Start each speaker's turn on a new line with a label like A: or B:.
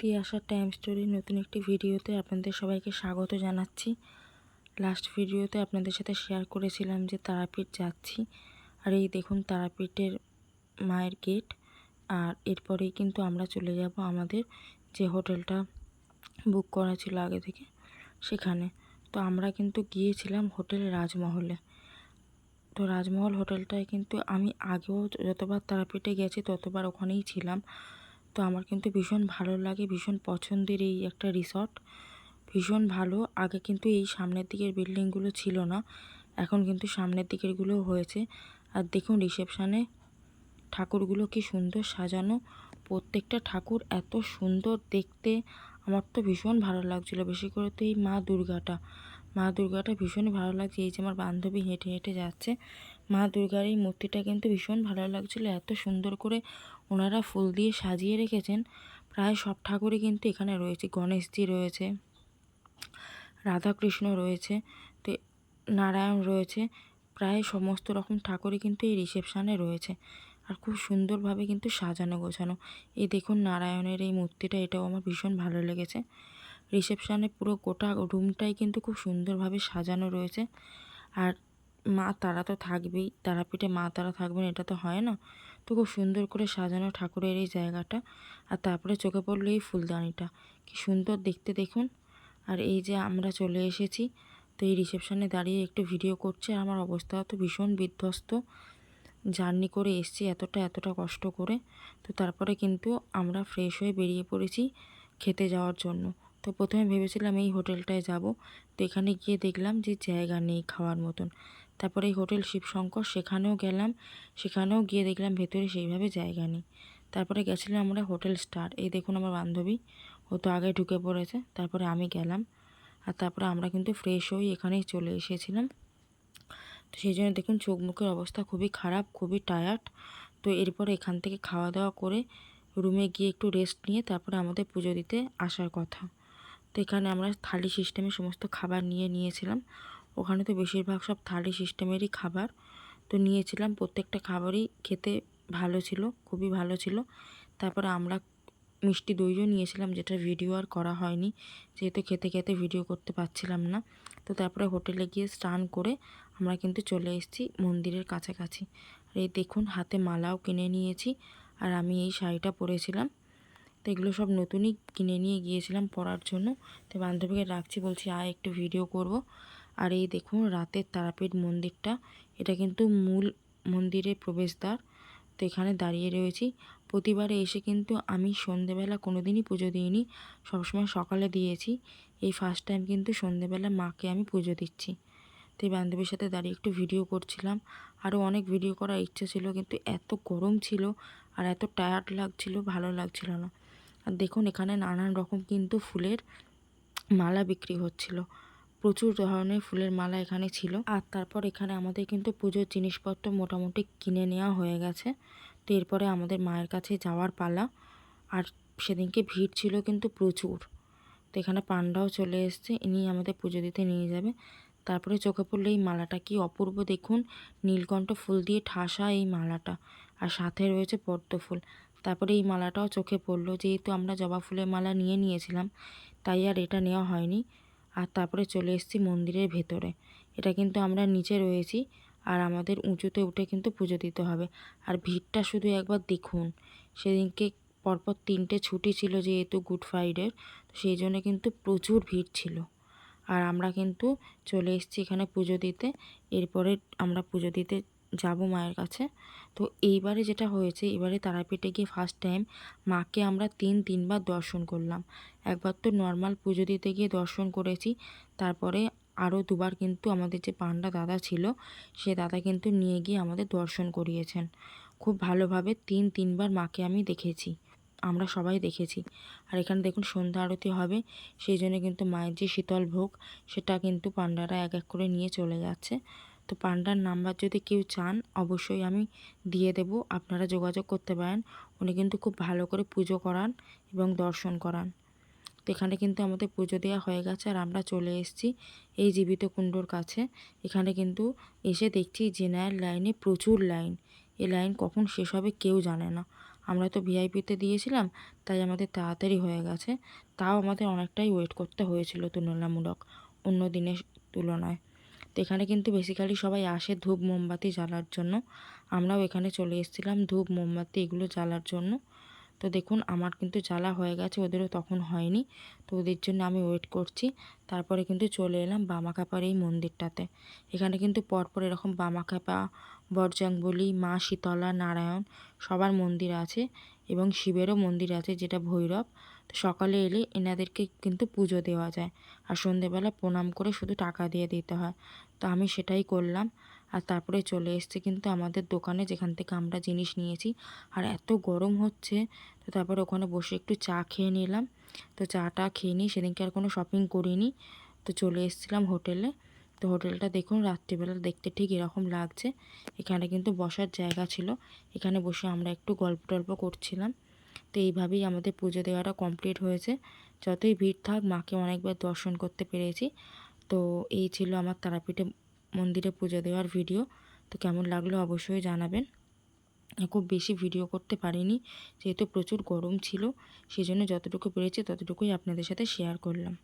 A: Tiyasha time স্টোরির নতুন একটি ভিডিওতে আপনাদের সবাইকে স্বাগত জানাচ্ছি। লাস্ট ভিডিওতে আপনাদের সাথে শেয়ার করেছিলাম যে তারাপীঠ যাচ্ছি। আর এই দেখুন তারাপীঠের মায়ের গেট। আর এরপরেই কিন্তু আমরা চলে যাব আমাদের যে হোটেলটা বুক করা ছিল আগে থেকে সেখানে। তো আমরা কিন্তু গিয়েছিলাম হোটেল রাজমহলে। তো রাজমহল হোটেলটায় কিন্তু আমি আগেও যতবার তারাপীঠে গেছি ততবার ওখানেই ছিলাম। তো আমার কিন্তু ভীষণ ভালো লাগে, ভীষণ পছন্দের এই একটা রিসর্ট ভীষণ ভালো। আগে কিন্তু এই সামনের দিকের বিল্ডিংগুলো ছিল না। এখন কিন্তু সামনের দিকেরগুলোও হয়েছে। আর দেখুন রিসেপশানে ঠাকুরগুলো কি সুন্দর সাজানো। প্রত্যেকটা ঠাকুর এত সুন্দর দেখতে। আমার তো ভীষণ ভালো লাগছিল। বেশি করে তো এই মা দুর্গাটা। মা দুর্গাটা ভীষণই ভালো লাগছে। এই যে আমার বান্ধবী হেঁটে হেঁটে যাচ্ছে। মা দুর্গার এই মূর্তিটা কিন্তু ভীষণ ভালো লাগছিল। এত সুন্দর করে ওনারা ফুল দিয়ে সাজিয়ে রেখেছেন। প্রায় সব ঠাকুরই কিন্তু এখানে রয়েছে। গণেশজি রয়েছে, রাধাকৃষ্ণ রয়েছে, তো নারায়ণ রয়েছে। প্রায় সমস্ত রকম ঠাকুরই কিন্তু এই রিসেপশানে রয়েছে। আর খুব সুন্দরভাবে কিন্তু সাজানো, গোছানো। এই দেখুন নারায়ণের এই মূর্তিটা, এটাও আমার ভীষণ ভালো লেগেছে। রিসেপশানে পুরো গোটা রুমটাই কিন্তু খুব সুন্দরভাবে সাজানো রয়েছে। আর মা তারা তো থাকবেই, তারাপীঠে মা তারা থাকবেন, এটা তো হয় না। তো খুব সুন্দর করে সাজানো ঠাকুরের এই জায়গাটা। আর তারপরে চোখে পড়ল এই ফুলদানিটা। কি সুন্দর দেখতে দেখুন। আর এই যে আমরা চলে এসেছি, তো এই রিসেপশানে দাঁড়িয়ে একটু ভিডিও করছে। আর আমার অবস্থা তো ভীষণ বিধ্বস্ত। জার্নি করে এসছি এতটা এতটা কষ্ট করে। তো তারপরে কিন্তু আমরা ফ্রেশ হয়ে বেরিয়ে পড়েছি খেতে যাওয়ার জন্য। তো প্রথমে ভেবেছিলাম এই হোটেলটায় যাব। তো এখানে গিয়ে দেখলাম যে জায়গা নেই খাওয়ার মতন। তারপরে এই হোটেল শিবশঙ্কর, সেখানেও গেলাম। সেখানেও গিয়ে দেখলাম ভেতরে সেইভাবে জায়গা নেই। তারপরে গেছিলাম আমরা হোটেল স্টার। এই দেখুন আমার বান্ধবী, ও তো আগে ঢুকে পড়েছে। তারপরে আমি গেলাম। আর তারপরে আমরা কিন্তু ফ্রেশ হয়ে এখানেই চলে এসেছিলাম। তো সেই জন্য দেখুন চোখ মুখের অবস্থা খুবই খারাপ, খুবই টায়ার্ড তো এরপরে এখান থেকে খাওয়া দাওয়া করে রুমে গিয়ে একটু রেস্ট নিয়ে তারপরে আমাদের পুজো দিতে আসার কথা। তো এখানে আমরা থালি সিস্টেমে সমস্ত খাবার নিয়ে নিয়েছিলাম। ওখানে তো বেশিরভাগ সব থালি সিস্টেমেরই খাবার। তো নিয়েছিলাম, প্রত্যেকটা খাবারই খেতে ভালো ছিল, খুবই ভালো ছিল। তারপরে আমরা মিষ্টি দইও নিয়েছিলাম যেটা ভিডিও আর করা হয়নি। যেহেতু খেতে খেতে ভিডিও করতে পারছিলাম না। তো তারপরে হোটেলে গিয়ে স্নান করে আমরা কিন্তু চলে এসেছি মন্দিরের কাছাকাছি। আর এই দেখুন, হাতে মালাও কিনে নিয়েছি আর আমি এই শাড়িটা পরেছিলাম। তো এগুলো সব নতুনই কিনে নিয়ে গিয়েছিলাম পরার জন্য। তো বান্ধবীকে রাখছি বলছি, আয়, একটু ভিডিও করব। আর এই দেখুন রাতের তারাপীঠ মন্দিরটা, এটা কিন্তু মূল মন্দিরের প্রবেশদ্বার। তো এখানে দাঁড়িয়ে রয়েছি। প্রতিবারে এসে কিন্তু আমি সন্ধেবেলা কোনো দিনই পুজো দিইনি, সবসময় সকালে দিয়েছি। এই ফার্স্ট টাইম কিন্তু সন্ধেবেলা মাকে আমি পুজো দিচ্ছি। তো বান্ধবীর সাথে দাঁড়িয়ে একটু ভিডিও করছিলাম। আরও অনেক ভিডিও করার ইচ্ছে ছিল, কিন্তু এত গরম ছিল আর এত টায়ার্ড লাগছিল, ভালো লাগছিল না। আর দেখুন এখানে নানান রকম কিন্তু ফুলের মালা বিক্রি হচ্ছিল। প্রচুর ধরনের ফুলের মালা এখানে ছিল। আর তারপর এখানে আমাদের কিন্তু পুজোর জিনিসপত্র মোটামুটি কিনে নেওয়া হয়ে গেছে। তো এরপরে আমাদের মায়ের কাছে যাওয়ার পালা। আর সেদিনকে ভিড় ছিল কিন্তু প্রচুর। তো এখানে পান্ডাও চলে এসছে, ইনি আমাদের পুজো দিতে নিয়ে যাবে। তারপরে চোখে পড়ল এই মালাটা কি অপূর্ব দেখুন। নীলকণ্ঠ ফুল দিয়ে ঠাসা এই মালাটা। আর সাথে রয়েছে পদ্ম ফুল। তারপরে এই মালাটাও চোখে পড়ল, যেহেতু আমরা জবা ফুলের মালা নিয়ে নিয়েছিলাম, তাই আর এটা নেওয়া হয়নি। আর তারপরে চলে এসেছি মন্দিরের ভেতরে। এটা কিন্তু আমরা নিচে রয়েছি আর আমাদের উঁচুতে উঠে কিন্তু পুজো দিতে হবে। আর ভিড়টা শুধু একবার দেখুন। সেদিনকে পরপর তিনটে ছুটি ছিল যেহেতু গুড ফ্রাইডের সেই জন্য কিন্তু প্রচুর ভিড় ছিল। আর আমরা কিন্তু চলে এসেছি এখানে পুজো দিতে। এরপরে আমরা পুজো দিতে যাব মায়ের কাছে। তো এইবারে যেটা হয়েছে, এবারে তারাপীঠে গিয়ে ফার্স্ট টাইম মাকে আমরা তিন, তিনবার দর্শন করলাম। একবার তো নর্মাল পুজো দিতে গিয়ে দর্শন করেছি, তারপরে আরও দুবার কিন্তু আমাদের যে পান্ডা দাদা ছিল, সে দাদা কিন্তু নিয়ে গিয়ে আমাদের দর্শন করিয়েছেন। খুব ভালোভাবে তিন, তিনবার মাকে আমি দেখেছি, আমরা সবাই দেখেছি। আর এখানে দেখুন সন্ধ্যা আরতি হবে, সেই জন্য কিন্তু মায়ের যে শীতল ভোগ, সেটা কিন্তু পান্ডারা এক এক করে নিয়ে চলে যাচ্ছে। তো পান্ডার নাম্বার যদি কেউ চান, অবশ্যই আমি দিয়ে দেব। আপনারা যোগাযোগ করতে পারেন। উনি কিন্তু খুব ভালো করে পুজো করান এবং দর্শন করান। তো এখানে কিন্তু আমাদের পুজো দেওয়া হয়ে গেছে আর আমরা চলে এসেছি এই জীবিত কুণ্ডর কাছে। এখানে কিন্তু এসে দেখছি জেনারেল লাইনে প্রচুর লাইন। এই লাইন কখন শেষ হবে কেউ জানে না। আমরা তো ভিআইপিতে দিয়েছিলাম, তাই আমাদের তাড়াতাড়ি হয়ে গেছে। তাও আমাদের অনেকটাই ওয়েট করতে হয়েছিল তুলনামূলক, অন্য দিনের তুলনায়। তো এখানে কিন্তু বেসিক্যালি সবাই আসে ধূপ মোমবাতি জ্বালার জন্য। আমরাও এখানে চলে এসেছিলাম ধূপ মোমবাতি এগুলো জ্বালার জন্য। তো দেখুন, আমার কিন্তু জ্বালা হয়ে গেছে, ওদেরও তখন হয়নি। তো ওদের জন্য আমি ওয়েট করছি। তারপরে কিন্তু চলে এলাম বামাখ্যাপার এই মন্দিরটাতে। এখানে কিন্তু পরপর এরকম বামাখাপা বরজাংবলী মা শীতলা, নারায়ণ সবার মন্দির আছে এবং শিবেরও মন্দির আছে, যেটা ভৈরব। তো সকালে এলে এনাদেরকে কিন্তু পুজো দেওয়া যায় আর সন্ধেবেলা প্রণাম করে শুধু টাকা দিয়ে দিতে হয়। তো আমি সেটাই করলাম আর তারপরে চলে এসছে কিন্তু আমাদের দোকানে যেখান থেকে আমরা জিনিস নিয়েছি। আর এত গরম হচ্ছে তো তারপরে ওখানে বসে একটু চা খেয়ে নিলাম। তো চাটা খেয়ে নিই সেদিনকে আর কোনো শপিং করিনি। তো চলে এসেছিলাম হোটেলে তো হোটেলটা দেখুন রাত্রিবেলা দেখতে ঠিক এরকম লাগছে। এখানে কিন্তু বসার জায়গা ছিল। এখানে বসে আমরা একটু গল্প টল্প করছিলাম। তো এইভাবেই আমাদের পুজো দেওয়াটা কমপ্লিট হয়েছে। যতই ভিড় থাক, মাকে অনেকবার দর্শন করতে পেরেছি। তো এই ছিল আমার তারাপীঠে মন্দিরে পুজো দেওয়ার ভিডিও। তো কেমন লাগল অবশ্যই জানাবেন। খুব বেশি ভিডিও করতে পারিনি, যেহেতু প্রচুর গরম ছিল সেই জন্য যতটুকু পেরেছি ততটুকুই আপনাদের সাথে শেয়ার করলাম।